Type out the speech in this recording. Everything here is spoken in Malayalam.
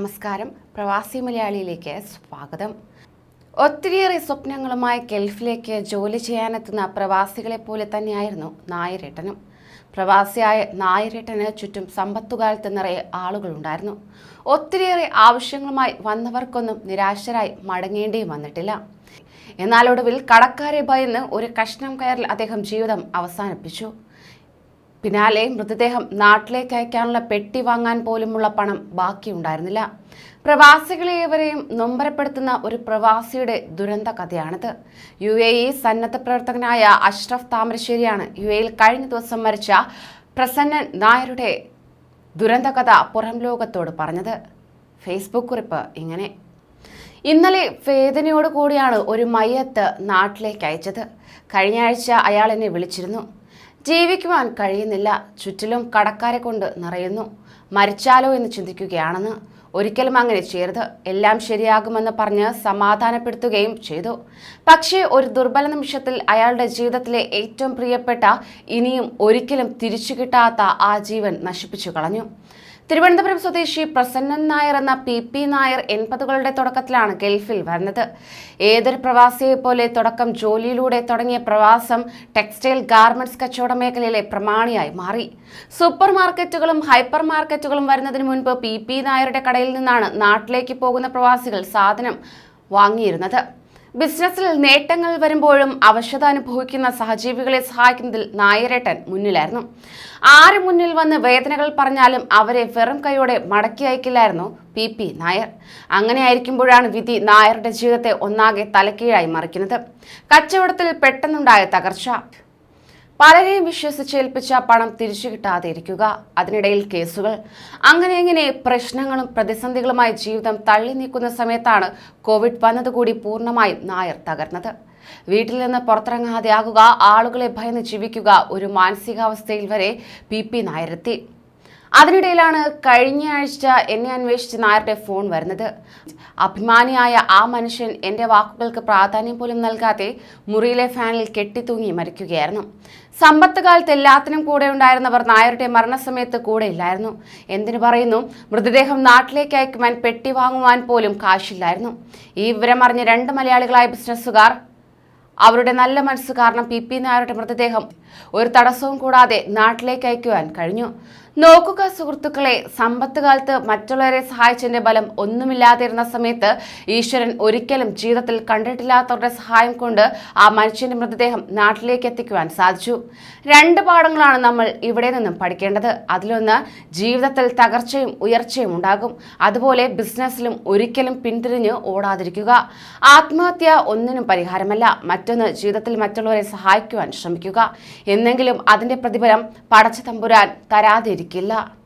നമസ്കാരം. പ്രവാസി മലയാളിയിലേക്ക് സ്വാഗതം. ഒത്തിരിയേറെ സ്വപ്നങ്ങളുമായി ഗൾഫിലേക്ക് ജോലി ചെയ്യാനെത്തുന്ന പ്രവാസികളെ പോലെ തന്നെയായിരുന്നു നായരേട്ടനും. പ്രവാസിയായ നായരേട്ടന് ചുറ്റും സമ്പത്തുകാലത്ത് നിറയെ ആളുകളുണ്ടായിരുന്നു. ഒത്തിരിയേറെ ആവശ്യങ്ങളുമായി വന്നവർക്കൊന്നും നിരാശരായി മടങ്ങേണ്ടിയും വന്നിട്ടില്ല. എന്നാൽ ഒടുവിൽ കടക്കാരെ ഭയന്ന് ഒരു കഷ്ണം കയറിൽ അദ്ദേഹം ജീവിതം അവസാനിപ്പിച്ചു. പിന്നാലെ മൃതദേഹം നാട്ടിലേക്ക് അയക്കാനുള്ള പെട്ടി വാങ്ങാൻ പോലുമുള്ള പണം ബാക്കിയുണ്ടായിരുന്നില്ല. പ്രവാസികളെ ഏവരെയും നൊമ്പരപ്പെടുത്തുന്ന ഒരു പ്രവാസിയുടെ ദുരന്ത കഥയാണിത്. യു എ ഇ സന്നദ്ധ പ്രവർത്തകനായ അഷ്റഫ് താമരശ്ശേരിയാണ് യു എയിൽ കഴിഞ്ഞ ദിവസം മരിച്ച പ്രസന്നൻ നായരുടെ ദുരന്ത കഥ പുറം ലോകത്തോട് പറഞ്ഞത്. ഫേസ്ബുക്ക് കുറിപ്പ് ഇങ്ങനെ. ഇന്നലെ വേദനയോട് കൂടിയാണ് ഒരു മയ്യത്ത് നാട്ടിലേക്ക് അയച്ചത്. കഴിഞ്ഞ ആഴ്ച അയാൾ എന്നെ വിളിച്ചിരുന്നു. ജീവിക്കുവാൻ കഴിയുന്നില്ല. ചുറ്റിലും കടക്കാരെ കൊണ്ട് നിറയുന്നു. മരിച്ചാലോ എന്ന് ചിന്തിക്കുകയാണെന്ന് ഒരിക്കലും അങ്ങനെ ചെയ്യരുത്. എല്ലാം ശരിയാകുമെന്ന് പറഞ്ഞ് സമാധാനപ്പെടുത്തുകയും ചെയ്തു. പക്ഷേ ഒരു ദുർബല നിമിഷത്തിൽ അയാളുടെ ജീവിതത്തിലെ ഏറ്റവും പ്രിയപ്പെട്ട ഇനിയും ഒരിക്കലും തിരിച്ചു കിട്ടാത്ത ആ ജീവൻ നശിപ്പിച്ചു കളഞ്ഞു. തിരുവനന്തപുരം സ്വദേശി പ്രസന്നൻ നായർ എന്ന പി പി നായർ എൺപതുകളുടെ തുടക്കത്തിലാണ് ഗൾഫിൽ വരുന്നത്. ഏതൊരു പ്രവാസിയെ പോലെ തുടക്കം ജോലിയിലൂടെ തുടങ്ങിയ പ്രവാസം ടെക്സ്റ്റൈൽ ഗാർമെന്റ്സ് കച്ചവട മേഖലയിലെ പ്രമാണിയായി മാറി. സൂപ്പർ മാർക്കറ്റുകളും ഹൈപ്പർ മാർക്കറ്റുകളും വരുന്നതിന് മുൻപ് പി. പി. നായരുടെ കടയിൽ നിന്നാണ് നാട്ടിലേക്ക് പോകുന്ന പ്രവാസികൾ സാധനം വാങ്ങിയിരുന്നത്. ബിസിനസ്സിൽ നേട്ടങ്ങൾ വരുമ്പോഴും അവശത അനുഭവിക്കുന്ന സഹജീവികളെ സഹായിക്കുന്നതിൽ നായരേട്ടൻ മുന്നിലായിരുന്നു. ആര് മുന്നിൽ വന്ന് വേദനകൾ പറഞ്ഞാലും അവരെ വെറും കൈയോടെ മടക്കി അയക്കില്ലായിരുന്നു പി. പി. നായർ. അങ്ങനെയായിരിക്കുമ്പോഴാണ് വിധി നായരുടെ ജീവിതത്തെ ഒന്നാകെ തലക്കീഴായി മറിക്കുന്നത്. കച്ചവടത്തിൽ പെട്ടെന്നുണ്ടായ തകർച്ച. പലരെയും വിശ്വസിച്ചേൽപ്പിച്ച പണം തിരിച്ചു കിട്ടാതെ ഇരിക്കുക. അതിനിടയിൽ കേസുകൾ. അങ്ങനെ എങ്ങനെ പ്രശ്നങ്ങളും പ്രതിസന്ധികളുമായി ജീവിതം തള്ളി നീക്കുന്ന സമയത്താണ് കോവിഡ് വന്നതുകൂടി പൂർണമായും നായർ തകർന്നത്. വീട്ടിൽ നിന്ന് പുറത്തിറങ്ങാതെ ആകുക ആളുകളെ ഭയന്ന് ജീവിക്കുക ഒരു മാനസികാവസ്ഥയിൽ വരെ പി പി നായരെത്തി. അതിനിടയിലാണ് കഴിഞ്ഞ ആഴ്ച എന്നെ അന്വേഷിച്ച് നായരുടെ ഫോൺ വരുന്നത്. അഭിമാനിയായ ആ മനുഷ്യൻ എന്റെ വാക്കുകൾക്ക് പ്രാധാന്യം പോലും നൽകാതെ മുറിയിലെ ഫാനിൽ കെട്ടിത്തൂങ്ങി മരിക്കുകയായിരുന്നു. സമ്പത്ത് കാലത്ത് എല്ലാത്തിനും കൂടെ ഉണ്ടായിരുന്നവർ നായരുടെ മരണസമയത്ത് കൂടെ ഇല്ലായിരുന്നു. എന്തിനു പറയുന്നു? മൃതദേഹം നാട്ടിലേക്ക് അയക്കുവാൻ പെട്ടി വാങ്ങുവാൻ പോലും കാശില്ലായിരുന്നു. ഈ വിവരം അറിഞ്ഞ രണ്ട് മലയാളികളായ ബിസിനസ്സുകാർ അവരുടെ നല്ല മനസ്സ് കാരണം പി പി നായരുടെ മൃതദേഹം ഒരു തടസ്സവും കൂടാതെ നാട്ടിലേക്ക് അയക്കുവാൻ കഴിഞ്ഞു. നോക്കുക സുഹൃത്തുക്കളെ സമ്പത്ത് കാലത്ത് മറ്റുള്ളവരെ സഹായിച്ചതിന്റെ ബലം ഒന്നുമില്ലാതിരുന്ന സമയത്ത് ഈശ്വരൻ ഒരിക്കലും ജീവിതത്തിൽ കണ്ടിട്ടില്ലാത്തവരുടെ സഹായം കൊണ്ട് ആ മനുഷ്യന്റെ മൃതദേഹം നാട്ടിലേക്ക് എത്തിക്കുവാൻ സാധിച്ചു. രണ്ട് പാഠങ്ങളാണ് നമ്മൾ ഇവിടെ നിന്നും പഠിക്കേണ്ടത്. അതിലൊന്ന് ജീവിതത്തിൽ തകർച്ചയും ഉയർച്ചയും ഉണ്ടാകും. അതുപോലെ ബിസിനസ്സിലും ഒരിക്കലും പിന്തിരിഞ്ഞ് ഓടാതിരിക്കുക. ആത്മഹത്യ ഒന്നിനും പരിഹാരമല്ല. മറ്റൊന്ന് ജീവിതത്തിൽ മറ്റുള്ളവരെ സഹായിക്കുവാൻ ശ്രമിക്കുക. എന്നെങ്കിലും അതിന്റെ പ്രതിഫലം പടച്ചു തമ്പുരാൻ Así la...